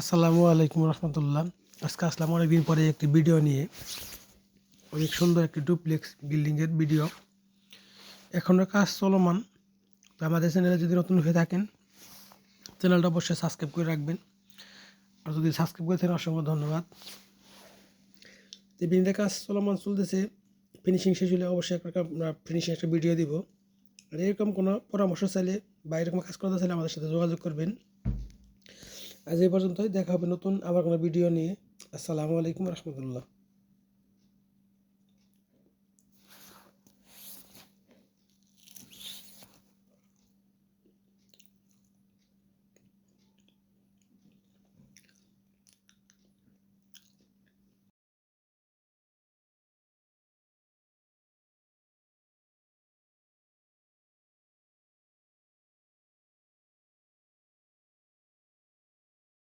আসসালামু আলাইকুম রহমতুল্লাহ। আজকে আসলাম অনেকদিন পরে একটি ভিডিও নিয়ে। অনেক সুন্দর একটি ডুপ্লেক্স বিল্ডিংয়ের ভিডিও। এখনও কাজ চলমান। তো আমাদের চ্যানেলে যদি নতুন হয়ে থাকেন, চ্যানেলটা অবশ্যই সাবস্ক্রাইব করে রাখবেন। আর যদি সাবস্ক্রাইব করে থাকেন অসংখ্য ধন্যবাদ। যে বিল্ডিংয়ের কাজ চলমান চলতেছে। ফিনিশিং শেষ হলে অবশ্যই একটা ফিনিশিং একটা ভিডিও দিব। আর এরকম কোনো পরামর্শ চাইলে বা এরকম কাজ করতে চাইলে আমাদের সাথে যোগাযোগ করবেন। আজ এই পর্যন্তই। দেখা হবে নতুন আবার কোনো ভিডিও নিয়ে। আসসালামু আলাইকুম রহমতুল্লাহ।